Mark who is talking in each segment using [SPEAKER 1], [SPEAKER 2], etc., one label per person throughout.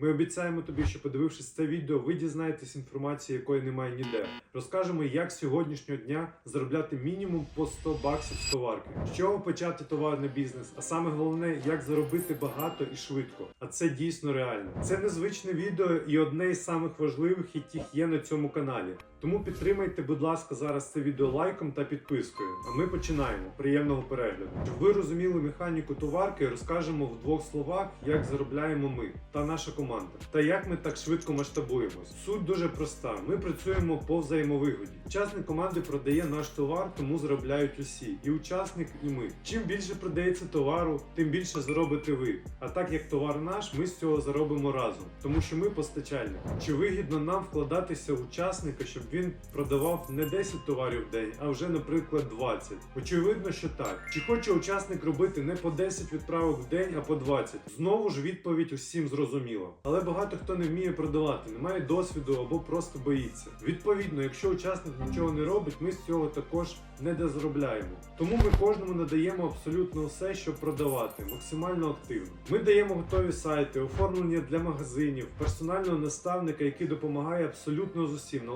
[SPEAKER 1] Ми обіцяємо тобі, що подивившись це відео, ви дізнаєтесь інформації, якої немає ніде. Розкажемо, як сьогоднішнього дня заробляти мінімум по 100 баксів з товарки. З чого почати товарний бізнес? А саме головне, як заробити багато і швидко. А це дійсно реально. Це незвичне відео і одне із самих важливих, яких є на цьому каналі. Тому підтримайте, будь ласка, зараз це відео лайком та підпискою. А ми починаємо. Приємного перегляду. Щоб ви розуміли механіку товарки, розкажемо в двох словах, як заробляємо ми та наша команда, та як ми так швидко масштабуємось. Суть дуже проста: ми працюємо по взаємовигоді. Учасник команди продає наш товар, тому заробляють усі, і учасник, і ми. Чим більше продається товару, тим більше заробите ви. А так як товар наш, ми з цього заробимо разом, тому що ми постачальник. Чи вигідно нам вкладатися в учасника, щоб він продавав не 10 товарів в день, а вже, наприклад, 20? Очевидно, що так. Чи хоче учасник робити не по 10 відправок в день, а по 20? Знову ж відповідь усім зрозуміла. Але багато хто не вміє продавати, не має досвіду або просто боїться. Відповідно, якщо учасник нічого не робить, ми з цього також не дозаробляємо. Тому ми кожному надаємо абсолютно все, щоб продавати, максимально активно. Ми даємо готові сайти, оформлення для магазинів, персонального наставника, який допомагає абсолютно з усім,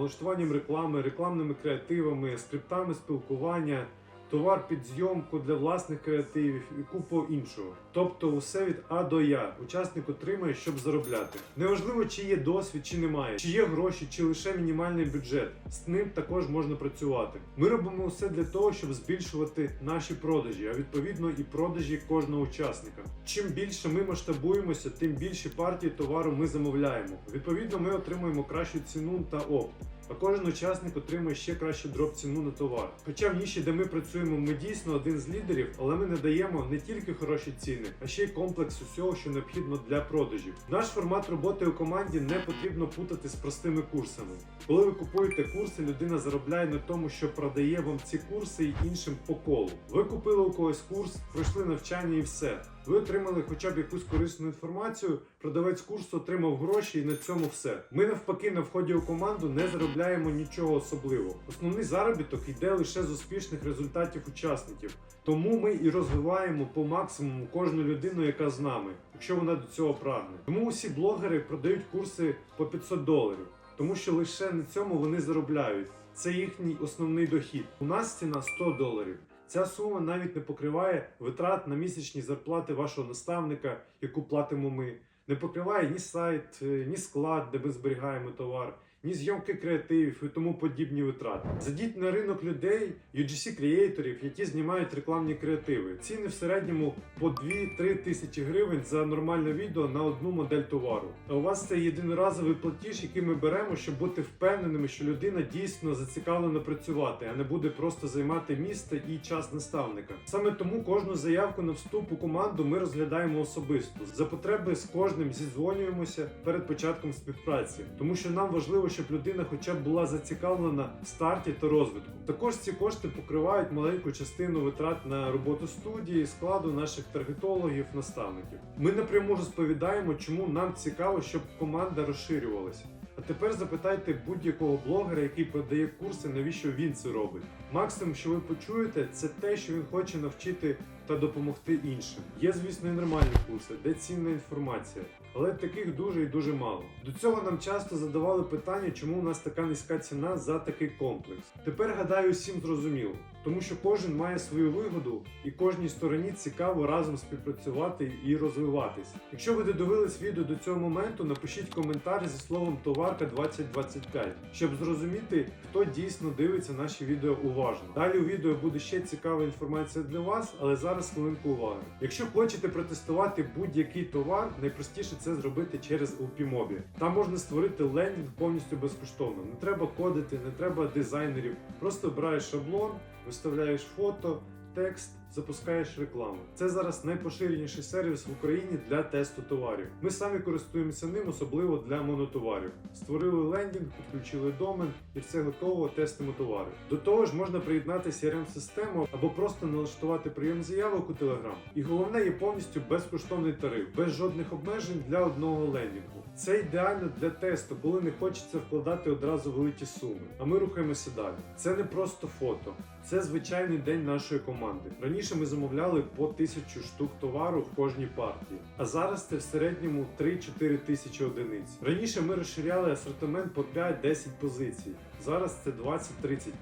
[SPEAKER 1] налаштуванням реклами, рекламними креативами, скриптами спілкування. Товар під зйомку для власних креативів і купу іншого. Тобто усе від А до Я. Учасник отримує, щоб заробляти. Неважливо, чи є досвід, чи немає, чи є гроші, чи лише мінімальний бюджет. З ним також можна працювати. Ми робимо все для того, щоб збільшувати наші продажі, а відповідно і продажі кожного учасника. Чим більше ми масштабуємося, тим більші партії товару ми замовляємо. Відповідно, ми отримуємо кращу ціну та опт. А кожен учасник отримує ще кращу дроп ціну на товар. Хоча в ніші, де ми працюємо, ми дійсно один з лідерів, але ми не даємо не тільки хороші ціни, а ще й комплекс усього, що необхідно для продажів. Наш формат роботи у команді не потрібно путати з простими курсами. Коли ви купуєте курси, людина заробляє на тому, що продає вам ці курси і іншим по колу. Ви купили у когось курс, пройшли навчання і все. Ви отримали хоча б якусь корисну інформацію, продавець курсу отримав гроші і на цьому все. Ми навпаки на вході у команду не заробляємо нічого особливого. Основний заробіток йде лише з успішних результатів учасників. Тому ми і розвиваємо по максимуму кожну людину, яка з нами, якщо вона до цього прагне. Тому усі блогери продають курси по 500 доларів, тому що лише на цьому вони заробляють. Це їхній основний дохід. У нас ціна 100 доларів. Ця сума навіть не покриває витрат на місячні зарплати вашого наставника, яку платимо ми. Не покриває ні сайт, е, ні склад, де ми зберігаємо товар, ні зйомки креативів і тому подібні витрати. Зайдіть на ринок людей, UGC креаторів, які знімають рекламні креативи. Ціни в середньому по 2-3 тисячі гривень за нормальне відео на одну модель товару. А у вас це єдиноразовий платіж, який ми беремо, щоб бути впевненими, що людина дійсно зацікавлена працювати, а не буде просто займати місце і час наставника. Саме тому кожну заявку на вступ у команду ми розглядаємо особисто. За потреби з кожним зідзвонюємося перед початком співпраці, тому що нам важливо, щоб людина хоча б була зацікавлена в старті та розвитку. Також ці кошти покривають маленьку частину витрат на роботу студії, складу наших таргетологів, наставників. Ми напряму розповідаємо, чому нам цікаво, щоб команда розширювалася. А тепер запитайте будь-якого блогера, який продає курси, навіщо він це робить. Максимум, що ви почуєте, це те, що він хоче навчити та допомогти іншим. Є, звісно, і нормальні курси, де цінна інформація, але таких дуже і дуже мало. До цього нам часто задавали питання, чому у нас така низька ціна за такий комплекс. Тепер гадаю, всім зрозуміло, тому що кожен має свою вигоду, і кожній стороні цікаво разом співпрацювати і розвиватись. Якщо ви додивились відео до цього моменту, напишіть коментар зі словом товарка 2025, щоб зрозуміти, хто дійсно дивиться наші відео уважно. Далі у відео буде ще цікава інформація для вас, але зараз хвилинку уваги. Якщо хочете протестувати будь-який товар, найпростіше це зробити через UPMobі. Там можна створити лендінг повністю безкоштовно. Не треба кодити, не треба дизайнерів. Просто обираєш шаблон, виставляєш фото, текст, запускаєш рекламу. Це зараз найпоширеніший сервіс в Україні для тесту товарів. Ми самі користуємося ним, особливо для монотоварів. Створили лендінг, підключили домен і все готово, тестимо товари. До того ж, можна приєднати crm систему або просто налаштувати прийом заявок у Telegram. І головне є повністю безкоштовний тариф, без жодних обмежень для одного лендінгу. Це ідеально для тесту, коли не хочеться вкладати одразу великі суми. А ми рухаємося далі. Це не просто фото, це звичайний день нашої команди. Раніше Раніше ми замовляли по тисячу штук товару в кожній партії, а зараз це в середньому 3-4 тисячі одиниць. Раніше ми розширяли асортимент по 5-10 позицій. Зараз це 20-30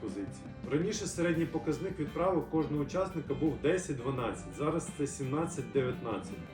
[SPEAKER 1] позицій. Раніше середній показник відправок кожного учасника був 10-12, зараз це 17-19.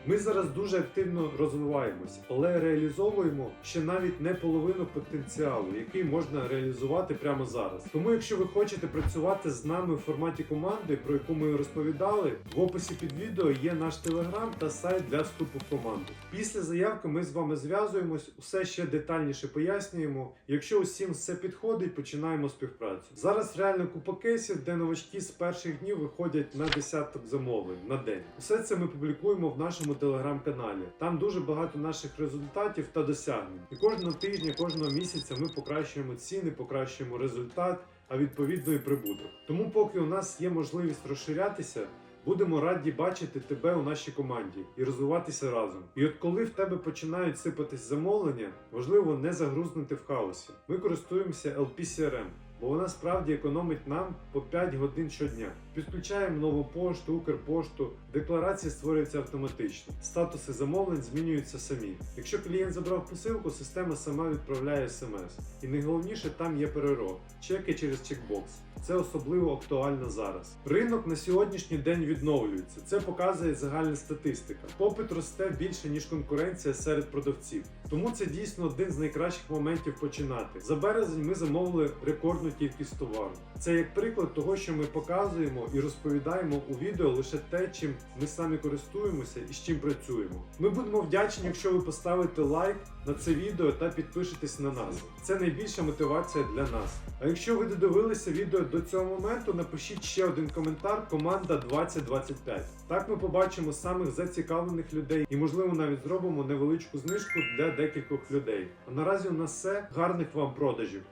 [SPEAKER 1] Ми зараз дуже активно розвиваємось, але реалізовуємо ще навіть не половину потенціалу, який можна реалізувати прямо зараз. Тому, якщо ви хочете працювати з нами в форматі команди, про яку ми розповідали, в описі під відео є наш телеграм та сайт для вступу в команду. Після заявки ми з вами зв'язуємось, усе ще детальніше пояснюємо. Якщо усім все підходить, починаємо співпрацю. Зараз реально купа кейсів, де новачки з перших днів виходять на десяток замовлень на день. Усе це ми публікуємо в нашому телеграм-каналі. Там дуже багато наших результатів та досягнень. І кожного тижня, кожного місяця ми покращуємо ціни, покращуємо результат, а відповідно і прибуток. Тому, поки у нас є можливість розширятися. Будемо раді бачити тебе у нашій команді і розвиватися разом. І от коли в тебе починають сипатись замовлення, важливо не загрузнути в хаосі. Ми користуємося LPCRM, бо вона справді економить нам по 5 годин щодня. Підключаємо нову пошту, Укрпошту, декларації створюються автоматично. Статуси замовлень змінюються самі. Якщо клієнт забрав посилку, система сама відправляє смс. І найголовніше там є перероб, чеки через чекбокс. Це особливо актуально зараз. Ринок на сьогоднішній день відновлюється. Це показує загальна статистика. Попит росте більше ніж конкуренція серед продавців. Тому це дійсно один з найкращих моментів починати. За березень ми замовили рекордну кількість товару. Це як приклад того, що ми показуємо і розповідаємо у відео лише те, чим ми самі користуємося і з чим працюємо. Ми будемо вдячні, якщо ви поставите лайк на це відео та підпишетесь на нас. Це найбільша мотивація для нас. А якщо ви додивилися відео до цього моменту, напишіть ще один коментар команда 2025. Так ми побачимо самих зацікавлених людей і, можливо, навіть зробимо невеличку знижку для декількох людей. А наразі у нас все. Гарних вам продажів!